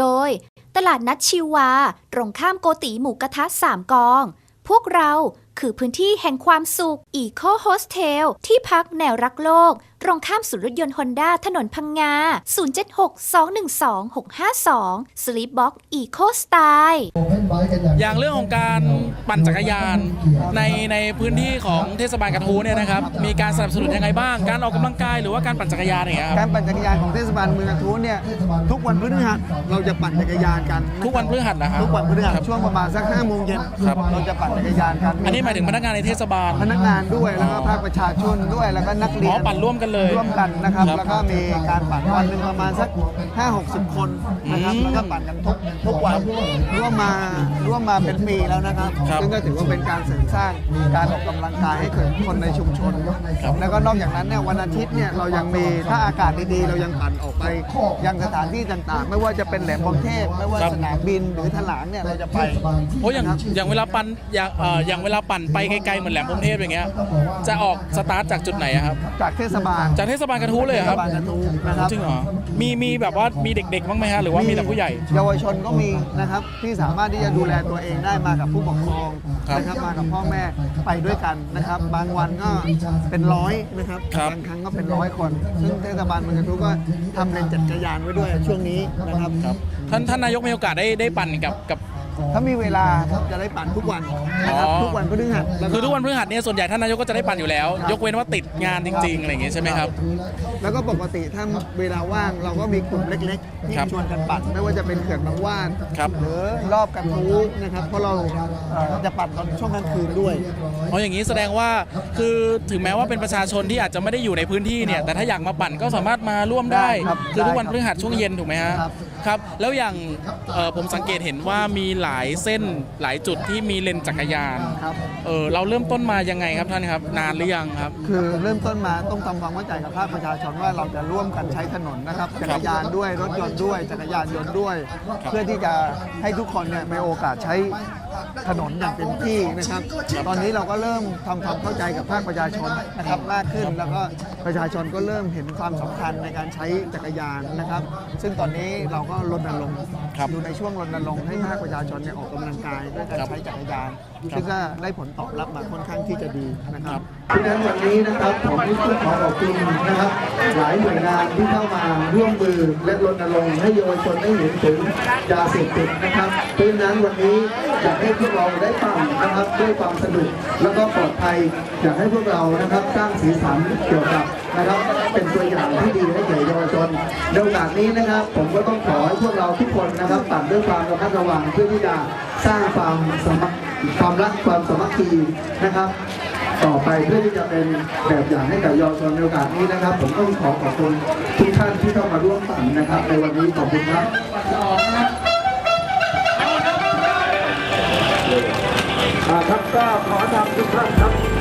โดย ตลาดนัดชิวา ตรงข้ามโกติหมูกระทะสามกอง พวกเราคือพื้นที่แห่งความสุข Eco Hostel ที่พักแนวรักโลก ตรงข้ามศูนย์รถยนต์ฮอนด้าถนนพังงา 076-212-652 Sleepbox Eco Style อย่างเรื่องของการปั่นจักรยานในในพื้นที่ของเทศบาลกระทู้เนี่ยนะครับมีการสนับสนุนยังไงบ้าง การออกกำลังกายหรือว่าการปั่นจักรยานอย่างเงี้ยครับการปั่นจักรยานของเทศบาลเมืองกระทู้เนี่ยทุกวันพฤหัสเราจะปั่นจักรยานกันทุกวันพฤหัสนะครัทุกวันพฤหัสครับช่วงประมาณสัก5โมงเย็นครับเราจะปั่นจักรยานกันอันนี้หมายถึงพนักงานในเทศบาลพนักงานด้วยแล้วก็ภาคประชาชนด้วยแล้วก็นักเรียอ๋นอปั่นร่วมกันเลยร่วมกันนะครับ ครับแล้วก็มีการปั่นวันหนึ่งประมาณสัก 5 60 คนนะครับ อืมแล้วก็ปั่นกันทุกทุกวันร่วมมาร่วมมาเป็นปีแล้วนะครับ ครับซึ่งก็ถือว่าเป็นการเสริมสร้างการออกกำลังกายให้เกิดคนในชุมชน ครับแล้วก็นอกจากนั้นเนี่ยวันอาทิตย์เนี่ยเรายังมีถ้าอากาศดีๆ เรายังปั่นออกไปยังสถานที่ต่างๆ ไม่ว่าจะเป็นแหลมพรหมเทพไม่ว่าครับ สนามบินหรือถลางเนี่ยเราจะไป โอ้อย่างนะครับ อย่างเวลาปั่นอย่างเอ่ออย่างเวลาปั่นไปไกลๆเหมือนแหลมพรหมเทพอย่างเงี้ยจะออกสตาร์ทจากจุดไหนอะครับ จากเทศบาลจากเทศบาลกระทู้เลยเหรอครับ เทศบาลกระทู้นะครับจริงเหรอ มีมีแบบว่ามีเด็กๆบ้างไหมฮะหรือว่ามีแต่ผู้ใหญ่ เยาวชนก็มีนะครับที่สามารถที่จะดูแลตัวเองได้มากับผู้ปกครองครับนะครับมากับพ่อแม่ไปด้วยกันนะครับ บางวันก็เป็นร้อยนะครับครับบางครั้งก็เป็นร้อยคน ซึ่งเทศบาลเมืองกระทู้ก็ทำเลนจักรยานไว้ด้วยช่วงนี้นะครับครับท่านท่านนายกมีโอกาสได้ได้ปั่นกับกับ ถ้ามีเวลาครับจะได้ปั่นทุกวันนะครับอ๋อ ทุกวันพฤหัสแล้วคือทุกวันพฤหัสเนี่ยส่วนใหญ่ท่านนายกก็จะได้ปั่นอยู่แล้ว ยกเว้นว่าติดงานจริงๆอะไรอย่างเงี้ยใช่ไหมครับ แล้วก็ปกติถ้าเวลาว่างเราก็มีกลุ่มเล็กๆที่ครับชวนกันปั่นไม่ว่าจะเป็นเขื่อนบางว่านครับหรือรอบกระทู้นะครับเพราะเราเอ่อจะปั่นตอนช่วงกลางคืนด้วย เพราะอย่างนี้แสดงว่าคือถึงแม้ว่าเป็นประชาชนที่อาจจะไม่ได้อยู่ในพื้นที่เนี่ยแต่ถ้าอยากมาปั่นก็สามารถมาร่วมได้ ได้ครับคือทุกวันได้พฤหัสช่วงเย็นถูกไหมฮะครับ ครับแล้วอย่างเอ่อผมสังเกตเห็นว่ามีหลายเส้นหลายจุดที่มีเลนจักรยานครับเออเราเริ่มต้นมายังไงครับท่านครับ นานหรือยังครับ คือเริ่มต้นมาต้องทำความเข้าใจกับภาคประชาชนว่าเราจะร่วมกันใช้ถนนนะครับจักรยานด้วยรถยนต์ด้วย จักรยานยนต์ด้วย เพื่อที่จะให้ทุกคนเนี่ยมีโอกาสใช้ ถนนอย่างเต็มที่นะครับ ตอนนี้เราก็เริ่มทำความเข้าใจกับภาคประชาชนนะครับมากขึ้นแล้วก็ประชาชนก็เริ่มเห็นความสำคัญในการใช้จักรยานนะครับ ซึ่งตอนนี้เราก็รณรงค์ ครับอยู่ในช่วงรณรงค์ให้ภาคประชาชนเนี่ยออกกำลังกายด้วยการครับใช้จักรยานครับซึ่งก็ได้ผลตอบรับมาค่อนข้างที่จะดีนะคครัรับบเพราะฉะนั้นวันนี้นะครับผมต้องขอขอบคุณนะครับหลายหน่วยงานที่เข้ามาร่วมมือและรณรงค์ให้เยาวชนได้เห็นถึงยาเสพติดนะครับเพราะฉะนั้นวันนี้อยากให้พวกเราได้ฟังนะครับด้วยความสนุกแล้วก็ปลอดภัยอยากให้พวกเรานะครับสร้างสีสันเกี่ยวกับนะครับเป็นตัวอย่างที่ดีให้แก่เยาวชนในโอกาสนี้นะครับ ผมก็ต้องขอให้พวกเราทุกคนนะครับปั่นด้วยความระมัดระวังเพื่อที่จะสร้างความสมัครความรักความสามัคคีนะครับ ต่อไปเพื่อที่จะเป็นแบบอย่างให้กับเยาวชนในโอกาสนี้นะครับ ผมต้องขอขอบคุณทุกท่านที่เข้ามาร่วมปั่นนะครับ ในวันนี้ขอบคุณครับอ่าครับก็ขอนำทุกท่านครับ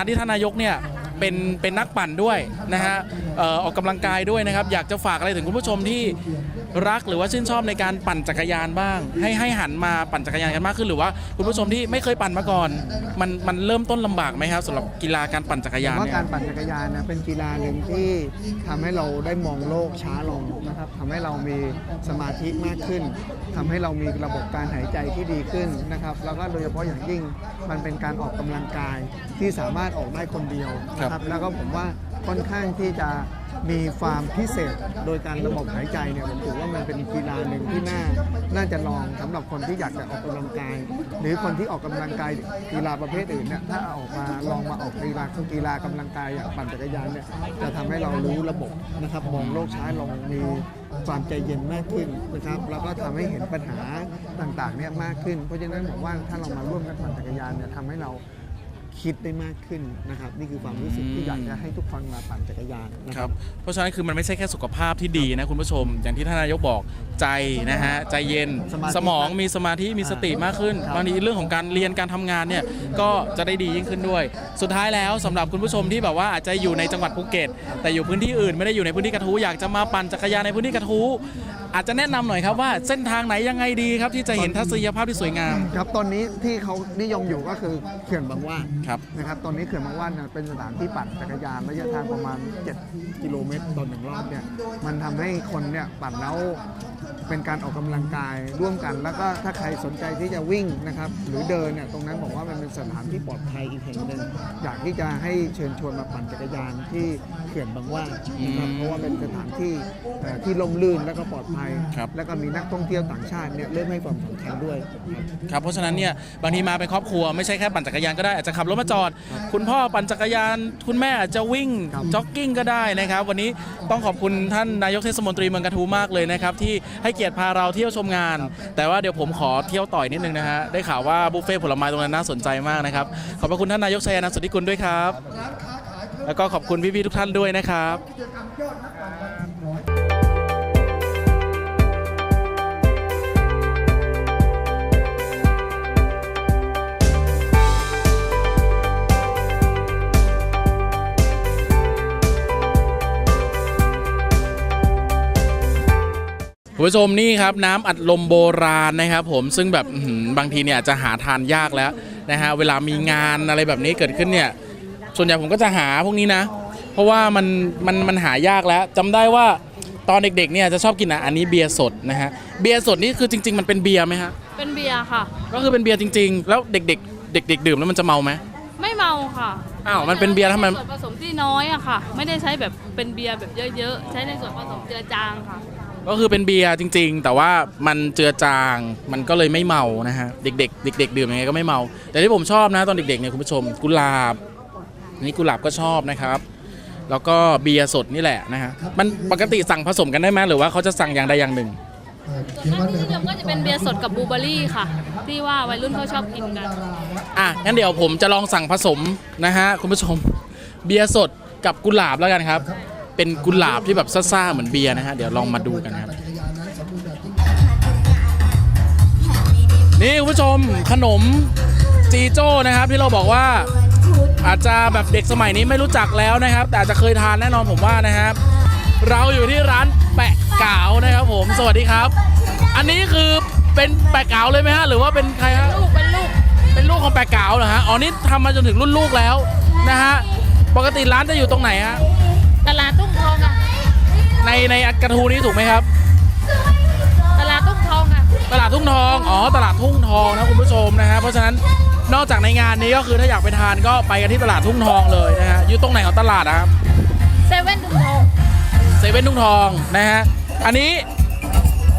นะที่ท่านนายกเนี่ยเป็นเป็นนักปั่นด้วยนะฮะเออออกกำลังกายด้วยนะครับ อยากจะฝากอะไรถึงคุณผู้ชมที่ รักหรือว่าชื่นชอบในการปั่นจักรยานบ้าง ให้ให้หันมาปั่นจักรยานกันมากขึ้นหรือว่าคุณผู้ชมที่ไม่เคยปั่นมาก่อน มันมันเริ่มต้นลำบากไหมครับสำหรับกีฬาการปั่นจักรยานว่าเนี่ย การปั่นจักรยานนะเป็นกีฬาหนึ่งที่ทำให้เราได้มองโลกช้าลงนะครับทำให้เรามีสมาธิมากขึ้นทำให้เรามีระบบการหายใจที่ดีขึ้นนะครับ แล้วก็โดยเฉพาะอย่างยิ่งมันเป็นการออกกำลังกายที่สามารถออกได้คนเดียวนะครับ แล้วก็ผมว่าค่อนข้างที่จะ มีความพิเศษโดยการระบบหายใจเนี่ยผมถือว่ามันเป็นกีฬาหนึ่งที่น่าน่าจะลองสำหรับคนที่อยากจะออกกำลังกาย หรือคนที่ออกกำลังกายกีฬาประเภทอื่นเนี่ยถ้าออกมาลองมาออกกีฬากีฬากำลังกายอย่างปั่นจักรยานเนี่ยจะทำให้เรารู้ระบบนะครับมองโลกช้าลงมีความใจเย็นมากขึ้นนะครับแล้วก็ทำให้เห็นปัญหาต่างๆเนี่ยมากขึ้น เพราะฉะนั้นผมว่าถ้าเรามาร่วมกันปั่นจักรยานเนี่ยทำให้เรา คิดได้มากขึ้นนะครับ นี่คือความรู้สึกที่อยากจะให้ทุกคนมาปั่นจักรยานนะคครัรับ บ เพราะฉะนั้นคือมันไม่ใช่แค่สุขภาพที่ดีนะคุณผู้ชม อย่างที่ท่านนายกบอกใจนะฮะใจเย็นสมาธิสมองมีสมาธิมีสติมากขึ้นครับ บางทีเรื่องของการเรียนการทำงานเนี่ยก็จะได้ดียิ่งขึ้นด้วย สุดท้ายแล้วสำหรับคุณผู้ชมที่แบบว่าอาจจะอยู่ในจังหวัดภูเก็ต แต่อยู่พื้นที่อื่นไม่ได้อยู่ในพื้นที่กระทู้อยากจะมาปั่นจักรยานในพื้นที่กระทู้ อาจจะแนะนำหน่อยครับว่าเส้นทางไหนยังไงดีครับที่จะเห็นทัศนียภาพที่สวยงามครับตอนนี้ที่เขานิยมอยู่ก็คือเขื่อนบางหว่าครับ นะครับตอนนี้เขื่อนบางหว่าเนี่ยเป็นสถานที่ปั่นจักรยานระยะทางประมาณ 7 กิโลเมตรต่อหนึ่งรอบเนี่ยมันทำให้คนเนี่ยปั่นแล้วเป็นการออกกำลังกายร่วมกัน แล้วก็ถ้าใครสนใจที่จะวิ่งนะครับหรือเดินเนี่ยตรงนั้นบอกว่ามันเป็นสถานที่ปลอดภัยอีกแห่งหนึ่งอยากที่จะให้เชิญชวนมาปั่นจักรยานที่เขื่อนบางหว่านะครับอืมเพราะว่าเป็นสถานที่เอ่อที่ร่มรื่นแล้วก็ปลอดภัยครับ แล้วก็มีนักท่องเที่ยวต่างชาติเนี่ยเริ่มให้ความสำคัญด้วย ครับเพราะฉะนั้นเนี่ยบางทีมาเป็นครอบครัวไม่ใช่แค่ปั่นจักรยานก็ได้อาจจะขับรถมาจอด คุณพ่อปั่นจักรยาน คุณแม่อาจจะวิ่งครับจ็อกกิ้งก็ได้นะครับวันนี้ต้องขอบคุณท่านนายกเทศมนตรีเมืองกระทูมากเลยนะครับที่ให้เกียรติพาเราเที่ยวชมงาน แต่ว่าเดี๋ยวผมขอเที่ยวต่อยนิดนึงนะฮะได้ข่าวว่าบุฟเฟ่ต์ผลไม้ตรงนั้นน่าสนใจมากนะครับขอบพระคุณท่านนายกชัยอนันต์สุทธิกุลด้วยครับ แล้วก็ขอบคุณพี่ๆทุกท่านด้วยนะครับ คุณผู้ชมนี่ครับน้ำอัดลมโบราณนะครับ ผมซึ่งแบบอื้อหือบางทีเนี่ยอาจจะหาทานยากแล้วนะฮะเวลามีงานอะไรแบบนี้เกิดขึ้นเนี่ยส่วนใหญ่ผมก็จะหาพวกนี้นะ เพราะว่ามันมันมันหายากแล้วจำได้ว่าตอนเด็กๆเนี่ยจะชอบกินอะอันนี้เบียร์สดนะฮะเบียร์สดนี่คือจริง ๆ มันเป็นเบียร์ไหมฮะเป็นเบียร์ค่ะ ก็คือเป็นเบียร์จริง ๆ แล้วเด็กๆ เด็ก ๆ ดื่มแล้วมันจะเมาไหมไม่เมาค่ะอ้าวมันเป็นเบียร์ทำไมใช้ส่วนผสมที่น้อยอะค่ะ ไม่ได้ใช้แบบเป็นเบียร์แบบเยอะๆ ใช้ในส่วนผสมเจือจางค่ะ ก็คือเป็นเบียร์จริง ๆ แต่ว่ามันเจือจางมันก็เลยไม่เมานะฮะเด็กๆเด็ก ๆ ดื่มยังไงก็ไม่เมา แต่ที่ผมชอบนะตอนเด็กๆเนี่ยคุณผู้ชมกุหลาบอันนี่กุหลาบก็ชอบนะครับ แล้วก็เบียร์สดนี่แหละนะฮะมันปกติสั่งผสมกันได้ไหมหรือว่าเขาจะสั่งอย่างใดอย่างหนึ่งส่วนมากที่นิยมก็จะเป็นเบียร์สดกับบลูเบอร์รี่ค่ะ ที่ว่าวัยรุ่นเขาชอบกินกัน อะงั้นเดี๋ยวผมจะลองสั่งผสมนะฮะคุณผู้ชมเบียร์สดกับกุหลาบแล้วกันครับ เป็นกุหลาบที่แบบซ่าๆเหมือนเบียร์นะฮะเดี๋ยวลองมาดูกันครับนี่คุณผู้ชมขนมจีโจ้นะครับ ที่เราบอกว่าอาจจะแบบเด็กสมัยนี้ไม่รู้จักแล้วนะครับ แต่อาจจะเคยทานแน่นอนผมว่านะครับ เราอยู่ที่ร้านแปะกาวนะครับผม สวัสดีครับ อันนี้คือเป็นแปะกาวเลยไหมฮะหรือว่าเป็นใครฮะลูกเป็นลูกเป็นลูกของแปะกาวเหรอฮะอ๋อนี่ทำมาจนถึงรุ่นลูกแล้วนะฮะปกติร้านจะอยู่ตรงไหนฮะ ตลาดตุ้งทองค่ะ ในในกระทูนี้ถูกไหมครับ ตลาดตุ้งทองค่ะ ตลาดทุ่งทอง อ๋อ ตลาดทุ่งทองนะคุณผู้ชมนะฮะ เพราะฉะนั้นนอกจากในงานนี้ก็คือถ้าอยากไปทานก็ไปกันที่ตลาดทุ่งทองเลยนะฮะ อยู่ตรงไหนของตลาดอะครับ เซเว่นตุ้งทอง เซเว่นทุ่งทองนะฮะ อันนี้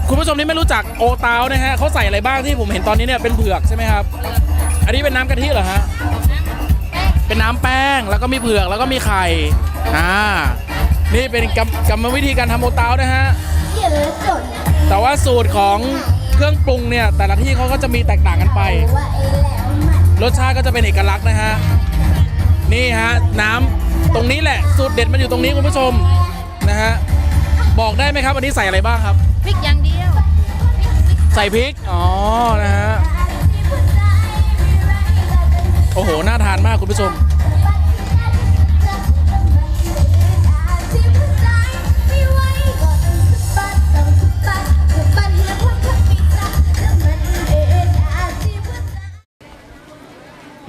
คุณผู้ชมที่ไม่รู้จักโอตาวนะฮะเขาใส่อะไรบ้างที่ผมเห็นตอนนี้เนี่ยเป็นเผือกใช่ไหมครับ อันนี้เป็นน้ำกะทิเหรอฮะ เป็นน้ำแป้งแล้วก็มีเผือกแล้วก็มีไข่อ่านี่เป็นกรรมกรรมวิธีการทำโอตาวนะฮะแต่ว่าสูตรของเครื่องปรุงเนี่ยแต่ละที่เขาก็จะมีแตกต่างกันไป รสชาติก็จะเป็นเอกลักษณ์นะฮะนี่ฮะน้ำตรงนี้แหละสูตรเด็ดมันอยู่ตรงนี้คุณผู้ชมนะฮะบอกได้ไหมครับอันนี้ใส่อะไรบ้างครับพริกอย่างเดียวใส่พริกอ๋อนะฮะ โอ้โห น่าทานมากคุณผู้ชม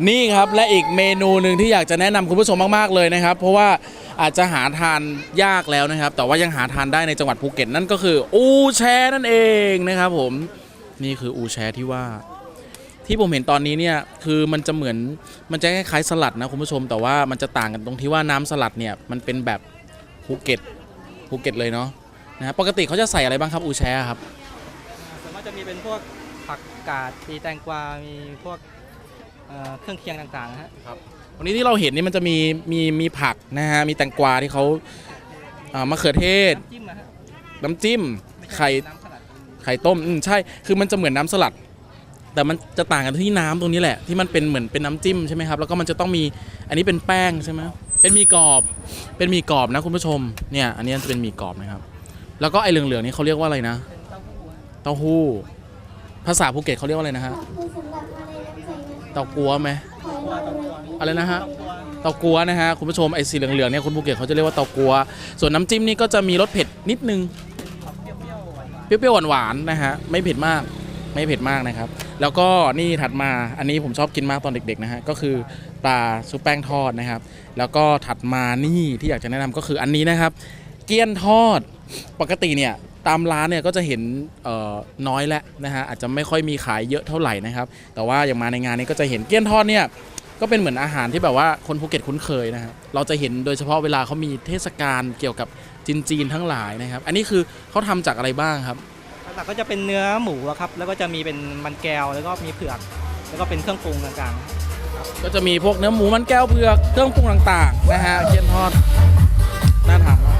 นี่ครับและอีกเมนูหนึ่งที่อยากจะแนะนำคุณผู้ชมมาก ๆ เลยนะครับ เพราะว่าอาจจะหาทานยากแล้วนะครับ แต่ว่ายังหาทานได้ในจังหวัดภูเก็ตนั่นก็คือ อูแชนั่นเองนะครับผม นี่คืออูแชที่ว่า ที่ผมเห็นตอนนี้เนี่ยคือมันจะเหมือนมันจะคล้ายๆสลัดนะคุณผู้ชมแต่ว่ามันจะต่างกันตรงที่ว่าน้ำสลัดเนี่ยมันเป็นแบบภูเก็ตภูเก็ตเลยเนาะนะฮะปกติเขาจะใส่อะไรบ้างครับอูแชครับ ส่วนมากจะมีเป็นพวกผักกาดมีแตงกวา มีพวกเอ่อเครื่องเคียงต่างๆนะฮะ วันนี้ที่เราเห็นนี่มันจะมีมีมีผักนะฮะมีแตงกวาที่เขาอ่ามะเขือเทศ น้ำจิ้มนะฮะน้ำจิ้ม ไม่ใช่ไข่น้ำสลัดไข่ต้มอืมใช่ คือมันจะเหมือนน้ำสลัด แต่มันจะต่างกันที่น้ำตรงนี้แหละ ที่มันเป็นเหมือนเป็นน้ำจิ้มใช่ไหมครับ แล้วก็มันจะต้องมีอันนี้เป็นแป้งใช่ไหมเป็นมีกรอบ เป็นมีกรอบนะคุณผู้ชม เนี่ย อันนี้จะเป็นมีกรอบนะครับ แล้วก็ไอ้เหลืองๆนี่เขาเรียกว่าอะไรนะ เต้าหู้ ภาษาภูเก็ตเขาเรียกว่าอะไรนะฮะ เต้ากัวไหมอะไรนะฮะ เต้ากัวนะฮะคุณผู้ชมไอ้สีเหลืองๆเนี่ยคนภูเก็ตเขาจะเรียกว่าเต้ากัว ส่วนน้ำจิ้มนี่ก็จะมีรสเผ็ดนิดนึง เปรี้ยวๆหวานๆนะฮะ ไม่เผ็ดมาก ไม่เผ็ดมากนะครับ แล้วก็นี่ถัดมาอันนี้ผมชอบกินมากตอนเด็กๆนะฮะก็คือปลาซุปแป้งทอดนะครับ แล้วก็ถัดมานี่ที่อยากจะแนะนำก็คืออันนี้นะครับ เกี๊ยนทอดปกติเนี่ยตามร้านเนี่ยก็จะเห็นน้อยแล้วนะฮะอาจจะไม่ค่อยมีขายเยอะเท่าไหร่นะครับ แต่ว่าอย่างมาในงานนี้ก็จะเห็นเกี๊ยนทอดเนี่ยก็เป็นเหมือนอาหารที่แบบว่าคนภูเก็ตคุ้นเคยนะครับเราจะเห็นโดยเฉพาะเวลาเขามีเทศกาลเกี่ยวกับจีนจีนๆทั้งหลายนะครับ อันนี้คือเขาทำจากอะไรบ้างครับ หลักก็จะเป็นเนื้อหมูอะครับ แล้วก็จะมีเป็นมันแก้ว แล้วก็มีเผือก แล้วก็เป็นเครื่องปรุงต่างๆก็จะมีพวกเนื้อหมูมันแก้วเผือกเครื่องปรุงต่างๆนะฮะเกี๊ยนทอดน่าทานมาก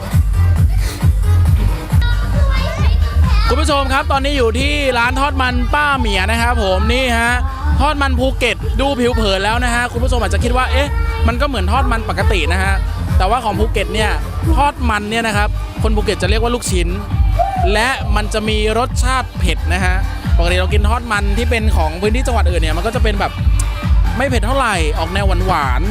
คุณผู้ชมครับตอนนี้อยู่ที่ร้านทอดมันป้าเหมียนะครับผมนี่ฮะทอดมันภูเก็ตดูผิวเผินแล้วนะฮะคุณผู้ชมอาจจะคิดว่าเอ๊ะมันก็เหมือนทอดมันปกตินะฮะแต่ว่าของภูเก็ตเนี่ยทอดมันเนี่ยนะครับคนภูเก็ตจะเรียกว่าลูกชิ้น และมันจะมีรสชาติเผ็ดนะฮะปกติเรากินทอดมันที่เป็นของพื้นที่จังหวัดอื่นเนี่ยมันก็จะเป็นแบบไม่เผ็ดเท่าไหร่ออกแนวหวาน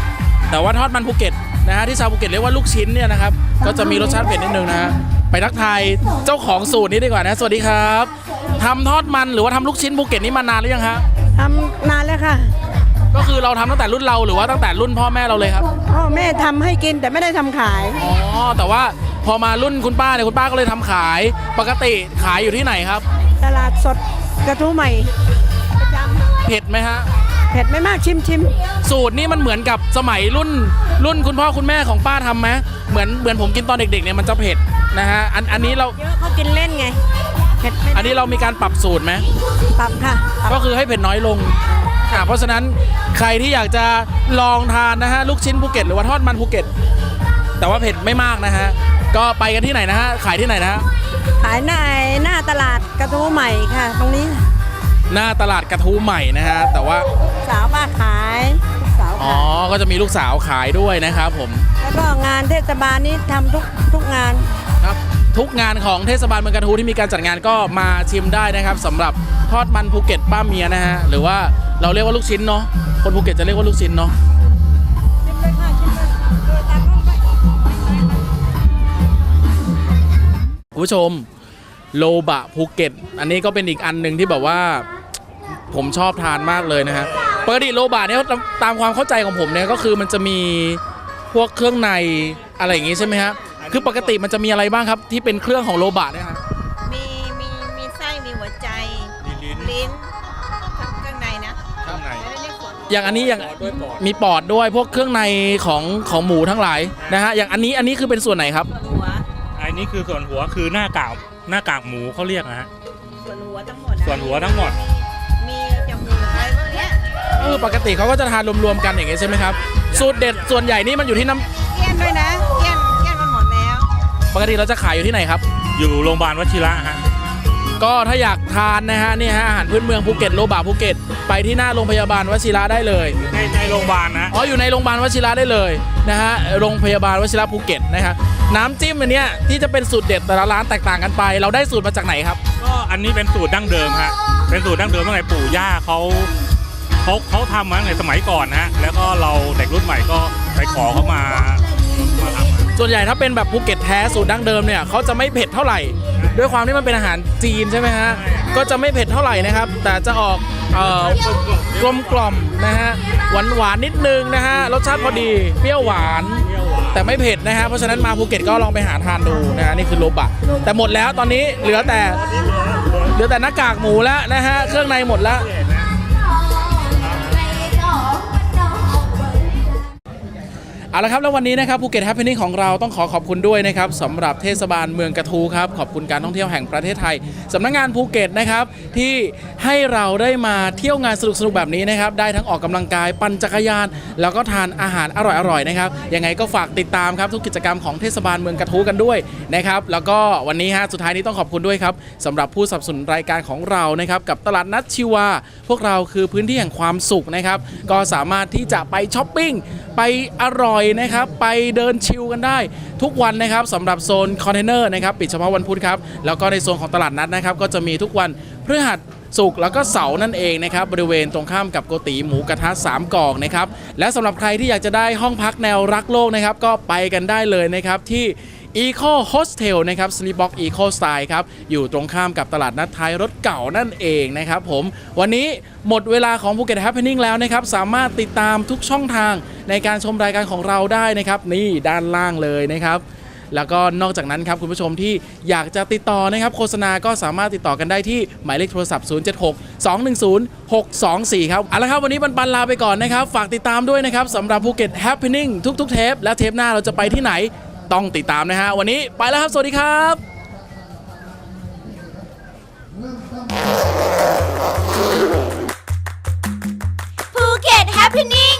ๆแต่ว่าทอดมันภูเก็ตนะฮะที่ชาวภูเก็ตเรียกว่าลูกชิ้นเนี่ยนะครับก็จะมีรสชาติเผ็ดนิดนึงนะฮะไปทักทายเจ้าของสูตรนี้ดีกว่านะสวัสดีครับทำทอดมันหรือว่าทำลูกชิ้นภูเก็ตนี่มานานหรือยังฮะทำนานแล้วค่ะ ก็คือเราทำตั้งแต่รุ่นเราหรือว่าตั้งแต่รุ่นพ่อแม่เราเลยครับพ่อแม่ทำให้กินแต่ไม่ได้ทำขาย อ๋อแต่ว่าพ อมารุ่นคุณป้าเนี่ยคุณป้าก็เลยทำขายปกติขายอยู่ที่ไหนครับ ตลาดสดกระทู้ใหม่ประจเผ็ดไหมฮะำเผ็ดไม่มากชิมชิมสูตรนี่มันเหมือนกับสมัยรุ่น รุ่นคุณพ่อคุณแม่ของป้าทำไหมเหมือนเหมือนผมกินตอนเด็กๆเนี่ยมันจะเผ็ดนะฮะอันอันนี้เราเยอะเขากินเล่นไงเผ็ดไม่อันนี้เรามีการปรับสูตรไหม ปรับค่ะปรับก็คือให้เผ็ดน้อยลงอะเพราะฉะนั้นใครที่อยากจะลองทานนะฮะลูกชิ้นภูเก็ตหรือว่าทอดมันภูเก็ต แต่ว่าเผ็ดไม่มากนะฮะ ก็ไปกันที่ไหนนะฮะ ขายที่ไหนนะฮะ ขายหน้าหน้าตลาดกระทู้ใหม่ค่ะ ตรงนี้หน้าตลาดกระทู้ใหม่นะฮะ แต่ว่า สาวป้าขายลูกสาวอ๋อ ขายก็จะมีลูกสาวขายด้วยนะครับผม แล้วก็งานเทศบาลนี้ทำทุกทุกงาน ครับทุกงานของเทศบาลเมืองกระทู้ที่มีการจัดงานก็มาชิมได้นะครับสำหรับทอดมันภูเก็ตป้าเมียนะฮะ หรือว่าเราเรียกว่าลูกชิ้นเนาะคนภูเก็ตจะเรียกว่าลูกชิ้นเนาะ คุณผู้ชมโลบะภูเก็ต อันนี้ก็เป็นอีกอันหนึ่งที่แบบว่าผมชอบทานมากเลยนะฮะปกติโลบะเนี่ยตามตามความเข้าใจของผมเนี่ยก็คือมันจะมีพวกเครื่องในอะไรอย่างงี้ใช่ไหมฮะคือปกติมันจะมีอะไรบ้างครับ ที่เป็นเครื่องของโลบะเนี่ยฮะมีมีมีไส้มีหัวใจลิ้นข้างข้างในนะข้างในไม่ได้เรียกส่วนอย่างอันนี้อย่างมีปอดด้วยพวกเครื่องในของของหมูทั้งหลายนะฮะอย่างอันนี้อันนี้คือเป็นส่วนไหนครับส่วนหัวอั นนี้คือส่วนหัวคือหน้ากากหน้ากากหมูเขาเรียกนะฮะ ส่วนหัวทั้งหมดนะส่วนหัวทั้งหมด มีจมูกอะไรพวกเนี้ยเออปกติเขาก็จะทานรวมๆกันอย่างงี้ใช่ไหมครับสูตรเด็ดส่วนใหญ่นี่มันอยู่ที่น้เกี้ยนด้วยนะเกี้ยนเกี้ยนมันหมดแล้วำปกติเราจะขายอยู่ที่ไหนครับ อยู่โรงพยาบาลวชิระฮะ ก็ถ้าอยากทานนะฮะนี่ฮะอาหารพื้นเมืองภูเก็ตโลบะภูเก็ตไปที่หน้าโรงพยาบาลวชิระได้เลยในในโรงพยาบาลนะ อ๋ออยู่ในโรงพยาบาลวชิระได้เลยนะฮะโรงพยาบาลวชิระภูเก็ตนะครับ น้ำจิ้มอันเนี้ยที่จะเป็นสูตรเด็ดแต่ละร้านแตกต่างกันไป เราได้สูตรมาจากไหนครับ ก็อันนี้เป็นสูตรดั้งเดิมฮะ เป็นสูตรดั้งเดิมตั้งแต่ปู่ย่าเขาเขาเขาทำมาตั้งแต่สมัยก่อนนะฮะ แล้วก็เราเด็กรุ่นใหม่ก็ไปขอเขามามาทำ ส่วนใหญ่ถ้าเป็นแบบภูเก็ตแท้สูตรดั้งเดิมเนี่ยเขาจะไม่เผ็ดเท่าไหร่ ด้วยความที่มันเป็นอาหารจีนใช่ไหมฮะก็จะไม่เผ็ดเท่าไหร่นะครับ แต่จะออกเอ่อกลมกล่อมนะฮะหวานหวานๆนิดนึงนะฮะรสชาติพอดีเปรี้ยวหวาน แต่ไม่เผ็ดนะฮะเพราะฉะนั้นมาภูเก็ตก็ลองไปหาทานดูนะฮะนี่คือโลบะ แต่หมดแล้วตอนนี้เหลือแต่เหลือแต่หน้ากากหมูแล้วนะฮะเครื่องในหมดแล้ว เอาละครับแล้ววันนี้นะครับภูเก็ตแฮปปี้นิ่งของเราต้องขอขอบคุณด้วยนะครับสำหรับเทศบาลเมืองกระทูครับขอบคุณการท่องเที่ยวแห่งประเทศไทยสำนักงานภูเก็ตนะครับที่ให้เราได้มาเที่ยวงานสนุกๆแบบนี้นะครับได้ทั้งออกกำลังกายปั่นจักรยาน แล้วก็ทานอาหารอร่อยๆนะครับยังไงก็ฝากติดตามครับทุกกิจกรรมของเทศบาลเมืองกระทูกันด้วยนะครับแล้วก็วันนี้ฮะสุดท้ายนี้ต้องขอบคุณด้วยครับสำหรับผู้สนับสนุนรายการของเรานะครับกับตลาดนัดชิวาพวกเราคือพื้นที่แห่งความสุขนะครับก็สามารถที่จะไปช้อปปิ้งไปอร่อยนะครับไปเดินชิลกันได้ ทุกวันนะครับสำหรับโซนคอนเทนเนอร์นะครับปิดเฉพาะวันพุธครับแล้วก็ในโซนของตลาดนัดนะครับก็จะมีทุกวันพฤหัสสุกแล้วก็เสาร์นั่นเองนะครับบริเวณตรงข้ามกับโกติหมูกระทะ3กองนะครับและสำหรับใครที่อยากจะได้ห้องพักแนวรักโลกนะครับก็ไปกันได้เลยนะครับที่ Eco Hostel นะครับ Sleepbox Eco Style ครับ อยู่ตรงข้ามกับตลาดนัดท้ายรถเก่านั่นเองนะครับผม วันนี้หมดเวลาของ Phuket Happening แล้วนะครับ สามารถติดตามทุกช่องทางในการชมรายการของเราได้นะครับ นี่ด้านล่างเลยนะครับแล้วก็นอกจากนั้นครับ คุณผู้ชมที่อยากจะติดต่อนะครับ โฆษณาก็สามารถติดต่อกันได้ที่หมายเลขโทรศัพท์ 076 210 624 ครับเอาละครับวันนี้ปันปันลาไปก่อนนะครับ ฝากติดตามด้วยนะครับสำหรับภูเก็ต Happening ทุกๆเทป และเทปหน้าเราจะไปที่ไหน ต้องติดตามนะฮะ วันนี้ไปแล้วครับ สวัสดีครับภูเก็ตแฮปปี้นิ่ง